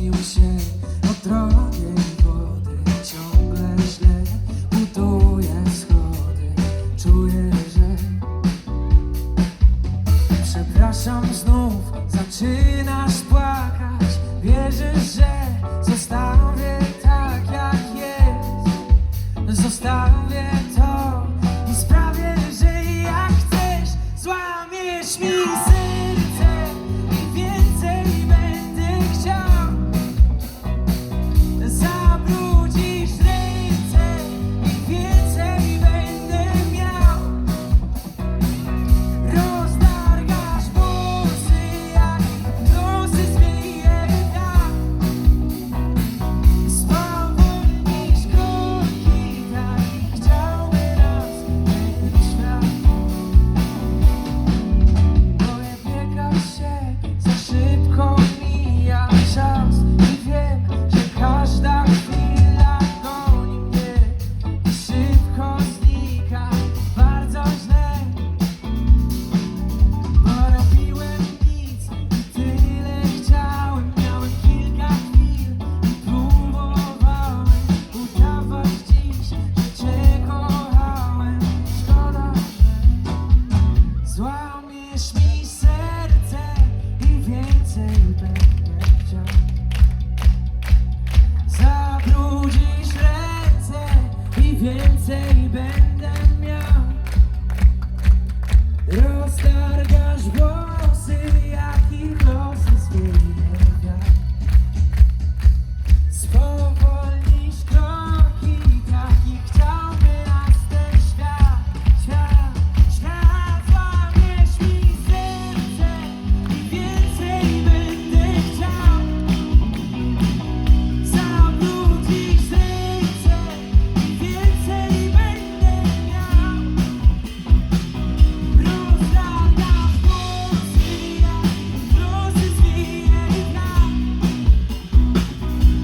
śnił się od drogiej wody. Ciągle źle buduję schody Czuję, że Przepraszam znów, zaczynasz płakać. Wierzysz, że zostawię tak jak jest. Zostawię to i sprawię, że jak chcesz Złamiesz mi serce więcej będę chciał Zabrudzisz ręce i więcej będę